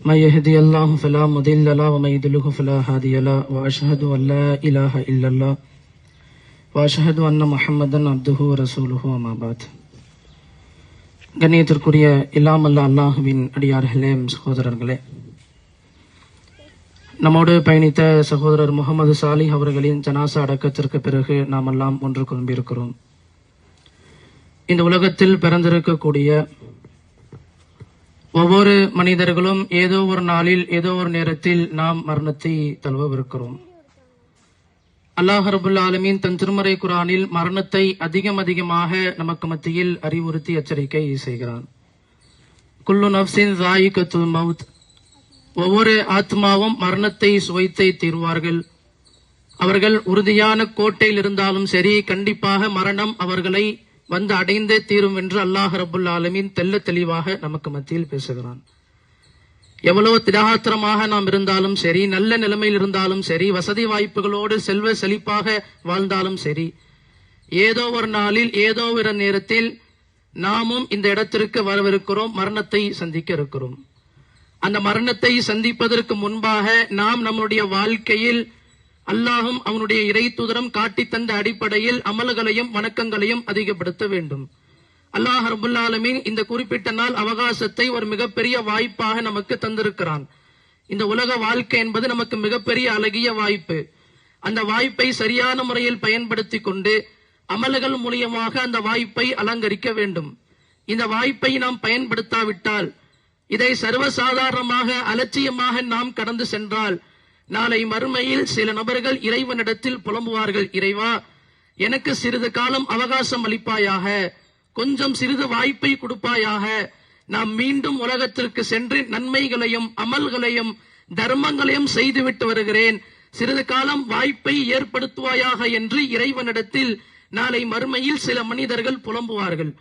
من يهدي الله فلا مضل له ومن يضلله فلا هادي له واشهد ان لا اله الا الله واشهد ان محمدا عبده ورسوله اما بعد கண்ணியத்திற்குரிய இல்லாமல்ல அல்லாஹுவின் அடியார்களே சகோதரர்களே நம்மோடு பயணித்த சகோதரர் முகமது சாலிஹ் அவர்களின் ஜனாசா அடக்கத்திற்கு பிறகு நாம் எல்லாம் ஒன்று குழும்பியிருக்கிறோம் இந்த உலகத்தில் பிறந்திருக்கக்கூடிய ஒவ்வொரு மனிதர்களும் ஏதோ ஒரு நாளில் ஏதோ ஒரு நேரத்தில் நாம் மரணத்தை தழுவவிருக்கிறோம். அல்லாஹ் ரபுல் ஆலமீன் தன் திருமறை குரானில் மரணத்தை அதிகம் அதிகமாக நமக்கு மத்தியில் அறிவுறுத்தி எச்சரிக்கை செய்கிறான். குல்லு நப்சின் ஜாயிகத்துல் மவுத். ஒவ்வொரு ஆத்மாவும் மரணத்தை சுவைத்தை தீர்வார்கள். அவர்கள் உறுதியான கோட்டையில் இருந்தாலும் சரி கண்டிப்பாக மரணம் அவர்களை வந்து அடைந்தே தீரும் என்று அல்லாஹ் ரபுல் ஆலமின் தெல்ல தெளிவாக நமக்கு மத்தியில் பேசுகிறான். எவ்வளவு திடகாத்திரமாக நாம் இருந்தாலும் சரி நல்ல நிலைமையில் இருந்தாலும் சரி வசதி வாய்ப்புகளோடு செல்வ செழிப்பாக வாழ்ந்தாலும் சரி ஏதோ ஒரு நாளில் ஏதோ ஒரு நேரத்தில் நாமும் இந்த இடத்திற்கு வரவிருக்கிறோம் மரணத்தை சந்திக்க இருக்கிறோம். அந்த மரணத்தை சந்திப்பதற்கு முன்பாக நாம் நம்முடைய வாழ்க்கையில் அல்லாஹும் அவனுடைய இறை தூதரம் காட்டி தந்த அடிப்படையில் அமல்களையும் வணக்கங்களையும் அதிகப்படுத்த வேண்டும். அல்லாஹ் ரபுல் இந்த குறிப்பிட்ட நாள் அவகாசத்தை ஒரு மிகப்பெரிய வாய்ப்பாக நமக்கு தந்திருக்கிறான். இந்த உலக வாழ்க்கை என்பது நமக்கு மிகப்பெரிய அழகிய வாய்ப்பு. அந்த வாய்ப்பை சரியான முறையில் பயன்படுத்தி கொண்டு அமல்கள் மூலியமாக அந்த வாய்ப்பை அலங்கரிக்க வேண்டும். இந்த வாய்ப்பை நாம் பயன்படுத்தாவிட்டால் இதை சர்வசாதாரணமாக அலட்சியமாக நாம் கடந்து சென்றால் நாளை மறுமையில் சில நபர்கள் இறைவனிடத்தில் புலம்புவார்கள் இறைவா எனக்கு சிறிது காலம் அவகாசம் அளிப்பாயாக கொஞ்சம் சிறிது வாய்ப்பை கொடுப்பாயாக. நாம் மீண்டும் உலகத்திற்கு சென்று நன்மைகளையும் அமல்களையும் தர்மங்களையும் செய்துவிட்டு வருகிறேன். சிறிது காலம் வாய்ப்பை ஏற்படுத்துவாயாக என்று இறைவனிடத்தில் நாளை மறுமையில் சில மனிதர்கள் புலம்புவார்கள்.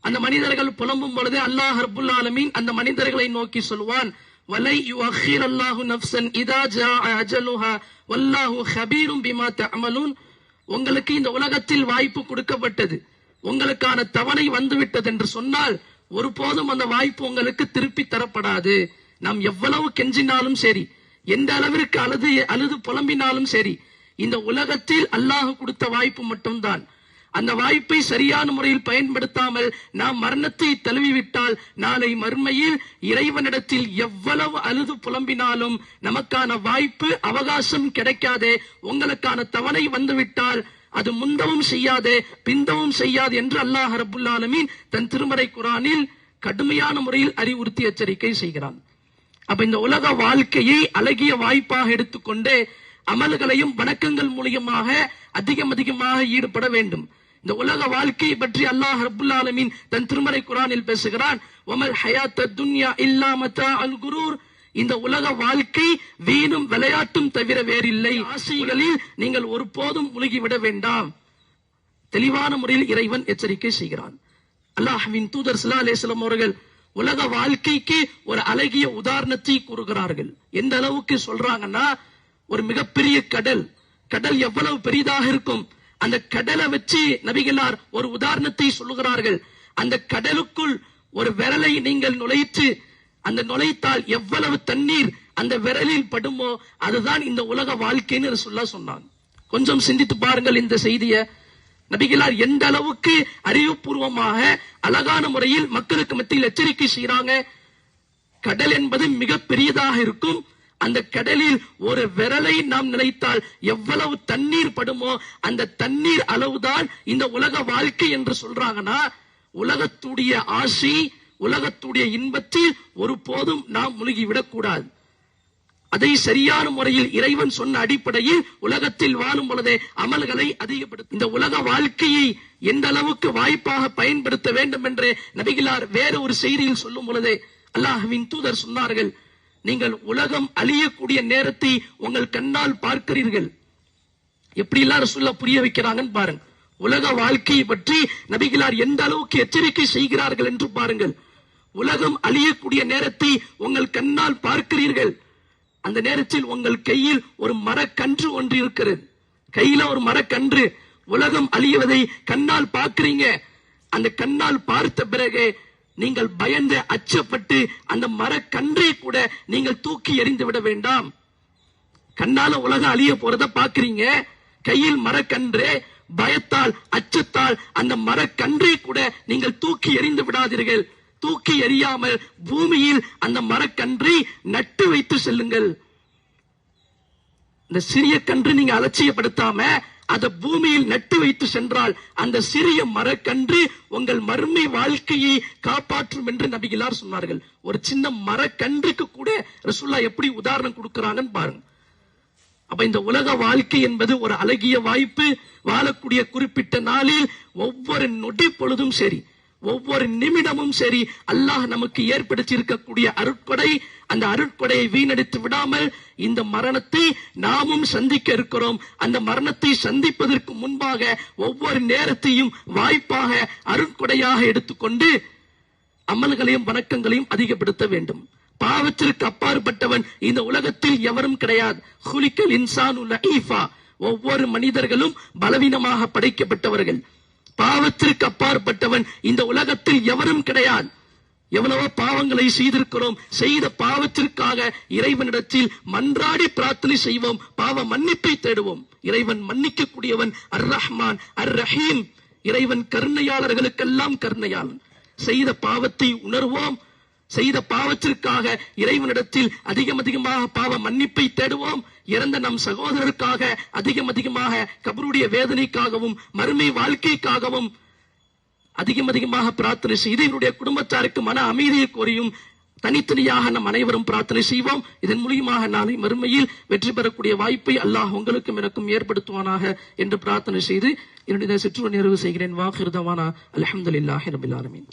அந்த மனிதர்கள் புலம்பும் பொழுது அல்லாஹ் ரபுல் அந்த மனிதர்களை நோக்கி சொல்வான் வலை யுஅخிர் அல்லாஹு நஃப்சன் இதா ஜா அஜலுஹா வல்லாஹு ஹபீரும் பிமா தஅமலூன். உங்களுக்கு இந்த உலகத்தில் வாய்ப்பு கொடுக்கப்பட்டது. உங்களுக்கான தவணை வந்துவிட்டது என்று சொன்னால் ஒருபோதும் அந்த வாய்ப்பு உங்களுக்கு திருப்பி தரப்படாது. நாம் எவ்வளவு கெஞ்சினாலும் சரி எந்த அளவிற்கு அழுது அழுது புலம்பினாலும் சரி இந்த உலகத்தில் அல்லாஹ் கொடுத்த வாய்ப்பு மட்டும்தான். அந்த வாய்ப்பை சரியான முறையில் பயன்படுத்தாமல் நாம் மரணத்தை தழுவிவிட்டால் நாளை மறுமையில் இறைவனிடத்தில் எவ்வளவு அழுது புலம்பினாலும் நமக்கான வாய்ப்பு அவகாசம் கிடைக்காதே. உங்களுக்கான தவணை வந்துவிட்டால் அது முந்தவும் செய்யாதே பிந்தவும் செய்யாது என்று அல்லாஹ் ரபுல்லாலமீன் தன் திருமறை குரானில் கடுமையான முறையில் அறிவுறுத்தி எச்சரிக்கை செய்கிறான். அப்ப இந்த உலக வாழ்க்கையை அழகிய வாய்ப்பாக எடுத்துக்கொண்டு அமல்களையும் வணக்கங்கள் மூலியமாக அதிகம் அதிகமாக ஈடுபட வேண்டும். இந்த உலக வாழ்க்கையை பற்றி அல்லாஹ் ரபுல் ஆலமீன் தன் திருமறை குரானில் பேசுகிறான். ஒமல் ஹயாத்த துன்யா இல்லாமத்தா அல் குரூர். இந்த உலக வாழ்க்கை வீணும் விளையாட்டும் தவிர வேறில்லை. ஆசைகளில் நீங்கள் ஒருபோதும் முழுகிவிட வேண்டாம். தெளிவான முறையில் இறைவன் எச்சரிக்கை செய்கிறான். அல்லாஹ்வின் தூதர் சிலா அலேஸ்லம் அவர்கள் உலக வாழ்க்கைக்கு ஒரு அழகிய உதாரணத்தை கூறுகிறார்கள். எந்த அளவுக்கு சொல்றாங்கன்னா ஒரு மிகப்பெரிய கடல். கடல் எவ்வளவு பெரிதாக இருக்கும்? அந்த கடலை வச்சு நபிகளார் ஒரு உதாரணத்தை சொல்லுகிறார்கள். அந்த கடலுக்குள் ஒரு விரலை நீங்கள் நுழைத்து அந்த நுழைத்தால் எவ்வளவு தண்ணீர் அந்த விரலில் படுமோ அதுதான் இந்த உலக வாழ்க்கைன்னு சொல்ல சொன்னாங்க. கொஞ்சம் சிந்தித்து பாருங்கள் இந்த செய்தியை. நபிகளார் எந்த அளவுக்கு அறிவுபூர்வமாக அழகான முறையில் மக்களுக்கு மத்தியில் எச்சரிக்கை செய்யறாங்க கடல் என்பது மிக பெரியதாக இருக்கும். அந்த கடலில் ஒரு விரலை நாம் நினைத்தால் எவ்வளவு தண்ணீர் படுமோ அந்த தண்ணீர் அளவுதான் இந்த உலக வாழ்க்கை என்று சொல்றாங்கன்னா உலகத்துடைய ஆசை உலகத்துடைய இன்பத்தில் ஒருபோதும் நாம் முழுகி விடக்கூடாது அதை சரியான முறையில் இறைவன் சொன்ன அடிப்படையில் உலகத்தில் வாழும் பொழுதே அமல்களை அதிகப்படுத்தும் இந்த உலக வாழ்க்கையை எந்த அளவுக்கு வாய்ப்பாக பயன்படுத்த வேண்டும் என்று நபிகளார் வேற ஒரு செய்தியில் சொல்லும் பொழுதே அல்லாஹ்வின் தூதர் சொன்னார்கள் நீங்கள் உலகம் அழியக்கூடிய நேரத்தை உங்கள் கண்ணால் பார்க்கிறீர்கள். எப்படி எல்லாரும் சொல்ல புரிய வைக்கிறாங்கன்னு பாருங்க. உலக வாழ்க்கையை பற்றி நபிகளார் எந்த அளவுக்கு எச்சரிக்கை செய்கிறார்கள் என்று பாருங்கள். உலகம் அழியக்கூடிய நேரத்தை உங்கள் கண்ணால் பார்க்கிறீர்கள். அந்த நேரத்தில் உங்கள் கையில் ஒரு மரக்கன்று ஒன்று இருக்கிறது. கையில ஒரு மரக்கன்று. உலகம் அழியுவதை கண்ணால் பார்க்கிறீங்க. அந்த கண்ணால் பார்த்த பிறகு நீங்கள் பயந்து அச்சப்பட்டு அந்த மரக்கன்றை கூட நீங்கள் தூக்கி எறிந்து விட வேண்டாம். கண்ணால உலகம் அழிய போறத பாக்குறீங்க கையில் மரக்கன்று பயத்தால் அச்சத்தால் அந்த மரக்கன்றை கூட நீங்கள் தூக்கி எறிந்து விடாதீர்கள். தூக்கி எறியாமல் பூமியில் அந்த மரக்கன்றை நட்டு வைத்து செல்லுங்கள். இந்த சிறிய கன்று நீங்க அலட்சியப்படுத்தாம அதை பூமியில் நட்டு வைத்து சென்றால் அந்த சிறிய மரக்கன்று உங்கள் மறுமை வாழ்க்கையை காப்பாற்றும் என்று நபிகளார் சொன்னார்கள். ஒரு சின்ன மரக்கன்றுக்கு கூட ரசுல்லா எப்படி உதாரணம் கொடுக்கறாங்கன்னு பாருங்க. அப்ப இந்த உலக வாழ்க்கை என்பது ஒரு அழகிய வாய்ப்பு வாழக்கூடிய குறிப்பிட்ட நாளில் ஒவ்வொரு நொடி பொழுதும் சரி. ஒவ்வொரு நிமிடமும் சரி அல்லாஹ் நமக்கு ஏற்படுத்தி இருக்கக்கூடிய அருட்கொடை அந்த அருட்கொடையை வீணடித்து விடாமல் இந்த மரணத்தை நாமும் சந்திக்க இருக்கிறோம். அந்த மரணத்தை சந்திப்பதற்கு முன்பாக ஒவ்வொரு நேரத்தையும் வாய்ப்பாக அருட்கொடையாக எடுத்துக்கொண்டு அமல்களையும் வணக்கங்களையும் அதிகப்படுத்த வேண்டும். பாவத்திற்கு அப்பாற்பட்டவன் இந்த உலகத்தில் எவரும் கிடையாது. ஹுலிக்கல் இன்சான் லஈஃபா ஒவ்வொரு மனிதர்களும் பலவீனமாக படைக்கப்பட்டவர்கள். பாவத்திற்கு அப்பாற்பட்டவன் இந்த உலகத்தில் எவரும் கிடையாது. எவ்வளவோ பாவங்களை செய்திருக்கிறோம். செய்த பாவத்திற்காக இறைவனிடத்தில் மன்றாடி பிரார்த்தனை செய்வோம். பாவ மன்னிப்பை தேடுவோம். இறைவன் மன்னிக்க கூடியவன் அர் ரஹ்மான் அர் ரஹீம் இறைவன் கருணையாளர்களுக்கெல்லாம் கருணையாளன். செய்த பாவத்தை உணர்வோம். செய்த பாவத்திற்காக இறைவனிடத்தில் அதிகம் அதிகமாக பாவ மன்னிப்பை தேடுவோம். இறந்த நம் சகோதரருக்காக அதிகம் அதிகமாக கபருடைய வேதனைக்காகவும் மறுமை வாழ்க்கைக்காகவும் அதிகம் அதிகமாக பிரார்த்தனை செய்து என்னுடைய குடும்பத்தாருக்கு மன அமைதியை கோரியும் தனித்தனியாக நம் அனைவரும் பிரார்த்தனை செய்வோம். இதன் மூலியமாக நாளை மறுமையில் வெற்றி பெறக்கூடிய வாய்ப்பை அல்லாஹ் உங்களுக்கும் எனக்கும் ஏற்படுத்துவானாக என்று பிரார்த்தனை செய்து என்னுடைய சிற்றுரை நிறைவு செய்கிறேன். வாகிருதவானா அலமதுல்லாஹி ரபில் ஆலமீன்.